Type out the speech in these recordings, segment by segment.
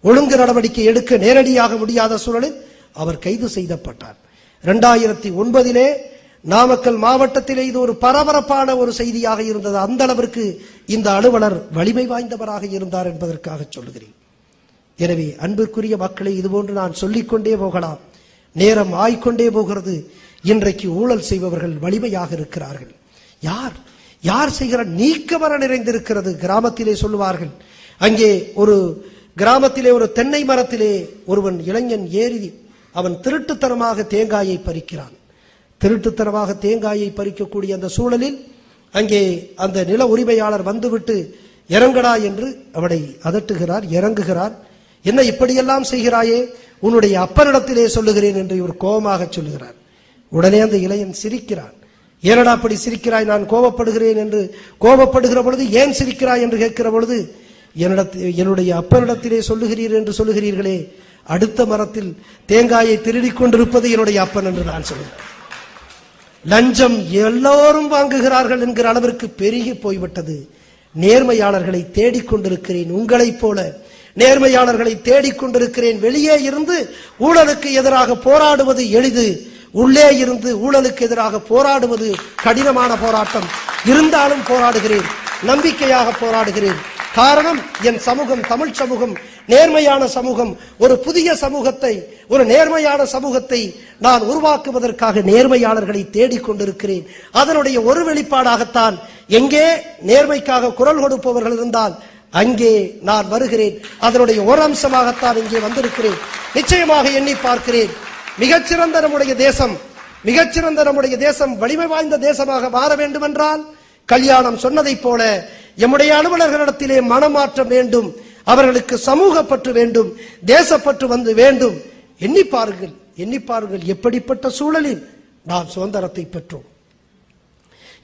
ஒழுங்கு நடவடிக்கை எடுக்க நேரடியாக முடியாத சூழலில் அவர் கைது செய்யப்பட்டார் இரண்டாயிரத்தி ஒன்பதிலே நாமக்கல் மாவட்டத்திலே இது ஒரு பரபரப்பான ஒரு செய்தியாக இருந்தது. அந்த அளவிற்கு இந்த அலுவலர் வலிமை வாய்ந்தவராக இருந்தார் என்பதற்காக சொல்லுகிறேன். எனவே அன்பிற்குரிய மக்களை இதுபோன்று நான் சொல்லிக்கொண்டே போகலாம். நேரம் ஆய்கொண்டே போகிறது. இன்றைக்கு ஊழல் செய்பவர்கள் வலிமையாக இருக்கிறார்கள். யார்? யார் செய்கிற நீக்கமர நிறைந்திருக்கிறது? கிராமத்திலே சொல்லுவார்கள். அங்கே ஒரு கிராமத்திலே ஒரு தென்னை மரத்திலே ஒருவன் இளைஞன் ஏறி அவன் திருட்டுத்தனமாக தேங்காயை பறிக்கிறான். திருட்டுத்தனமாக தேங்காயை பறிக்கக்கூடிய அந்த சூழலில் அங்கே அந்த நில உரிமையாளர் வந்துவிட்டு இறங்கடா என்று அவனை அதட்டுகிறார் இறங்குகிறார். என்ன இப்படியெல்லாம் செய்கிறாயே? உன்னுடைய அப்பனிடத்திலே சொல்லுகிறேன் என்று இவர் கோபமாக சொல்லுகிறார். உடனே அந்த இளையன் சிரிக்கிறான். ஏனடா அப்படி சிரிக்கிறாய்? நான் கோபப்படுகிறேன் என்று கோபப்படுகிற பொழுது ஏன் சிரிக்கிறாய்? என்று கேட்கிற பொழுது என்னிடத்தில் என்னுடைய அப்பனிடத்திலே சொல்லுகிறீர் என்று சொல்லுகிறீர்களே அடுத்த மரத்தில் தேங்காயை திருடிக் கொண்டிருப்பது என்னுடைய அப்பன் என்று நான் சொல்லுகிறேன். லஞ்சம் எல்லோரும் வாங்குகிறார்கள் என்கிற அளவிற்கு பெருகி போய்விட்டது. நேர்மையாளர்களை தேடிக்கொண்டிருக்கிறேன் உங்களைப் போல. நேர்மையாளர்களை தேடிக்கொண்டிருக்கிறேன் வெளியே இருந்து ஊழலுக்கு எதிராக போராடுவது எளிது. உள்ளே இருந்து ஊழலுக்கு எதிராக போராடுவது கடினமான போராட்டம். இருந்தாலும் போராடுகிறேன். நம்பிக்கையாக போராடுகிறேன். காரணம் என் சமூகம் தமிழ் சமூகம் நேர்மையான சமூகம். ஒரு புதிய சமூகத்தை ஒரு நேர்மையான சமூகத்தை நான் உருவாக்குவதற்காக நேர்மையாளர்களை தேடிக்கொண்டிருக்கிறேன் அதனுடைய ஒரு வெளிப்பாடாகத்தான் எங்கே நேர்மைக்காக குரல் கொடுப்பவர்கள் இருந்தால் அங்கே நான் வருகிறேன். அதனுடைய ஒரு அம்சமாகத்தான் இங்கே வந்திருக்கிறேன். நிச்சயமாக எண்ணி பார்க்கிறேன். மிகச்சிறந்த நம்முடைய தேசம் மிகச்சிறந்த நம்முடைய தேசம் வலிமை வாய்ந்த தேசமாக மாற வேண்டுமென்றால் கல்யாணம் சொன்னதைப் போல எம்முடைய அலுவலர்களிடத்திலே மனமாற்றம் வேண்டும் அவர்களுக்கு சமூகப்பற்று வேண்டும் தேசப்பற்று வந்து வேண்டும். எண்ணி பாருங்கள் எண்ணி பாருங்கள் எப்படிப்பட்ட சூழலில் நாம் சுதந்திரத்தை பெற்றோம்.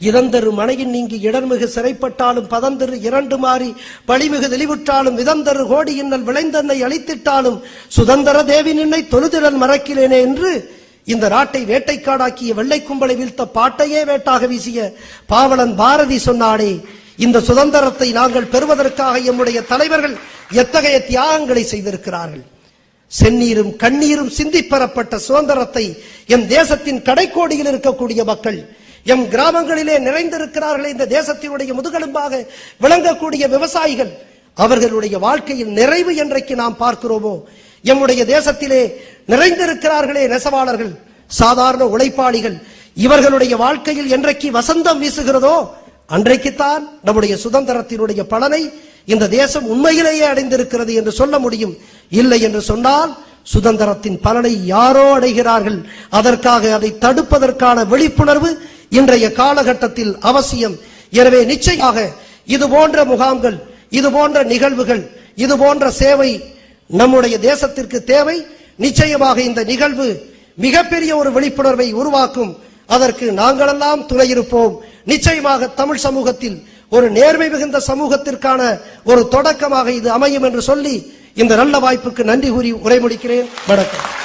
இதந்தரு மனையின் நீங்கி இடர்மிகு சிறைப்பட்டாலும் பதந்தரு இரண்டு மாறி பழிமிகு தெளிவுற்றாலும் விதந்தரு கோடி இன்னல் விளைந்தன்னை அழித்திட்டாலும் சுதந்திர தேவி நின்னை தொழுதிடல் மறக்கிறேனே என்று இந்த நாட்டை வேட்டைக்காடாக்கிய வெள்ளை கும்பலை வீழ்த்த பாட்டையே வேட்டாக வீசிய பாவலன் பாரதி சொன்னானே இந்த சுதந்திரத்தை நாங்கள் பெறுவதற்காக எம்முடைய தலைவர்கள் எத்தகைய தியாகங்களை செய்திருக்கிறார்கள்? செந்நீரும் கண்ணீரும் சிந்தி பெறப்பட்ட சுதந்திரத்தை எம் தேசத்தின் கடைக்கோடியில் இருக்கக்கூடிய மக்கள் எம் கிராமங்களிலே நிறைந்திருக்கிறார்களே இந்த தேசத்தினுடைய முதுகெலும்பாக விளங்கக்கூடிய விவசாயிகள் அவர்களுடைய வாழ்க்கையில் நிறைவு என்றைக்கு நாம் பார்க்கிறோமோ? எம்முடைய தேசத்திலே நிறைந்திருக்கிறார்களே நெசவாளர்கள் சாதாரண உழைப்பாளிகள் இவர்களுடைய வாழ்க்கையில் என்றைக்கு வசந்தம் வீசுகிறதோ அன்றைக்குத்தான் நம்முடைய சுதந்திரத்தினுடைய பலனை இந்த தேசம் உண்மையிலேயே அடைந்திருக்கிறது என்று சொல்ல முடியும். இல்லை என்று சொன்னால் சுதந்திரத்தின் பலனை யாரோ அடைகிறார்கள். அதற்காக அதை தடுப்பதற்கான விழிப்புணர்வு இன்றைய காலகட்டத்தில் அவசியம். எனவே நிச்சயமாக இது போன்ற முகாம்கள் இது போன்ற நிகழ்வுகள் இது போன்ற சேவை நம்முடைய தேசத்திற்கு தேவை. நிச்சயமாக இந்த நிகழ்வு மிகப்பெரிய ஒரு விழிப்புணர்வை உருவாக்கும். அதற்கு நாங்களெல்லாம் துணை இருப்போம் நிச்சயமாக தமிழ் சமூகத்தில் ஒரு நேர்மை மிகுந்த சமூகத்திற்கான ஒரு தொடக்கமாக இது அமையும் என்று சொல்லி இந்த நல்ல வாய்ப்புக்கு நன்றி கூறி உரை முடிக்கிறேன் வணக்கம்.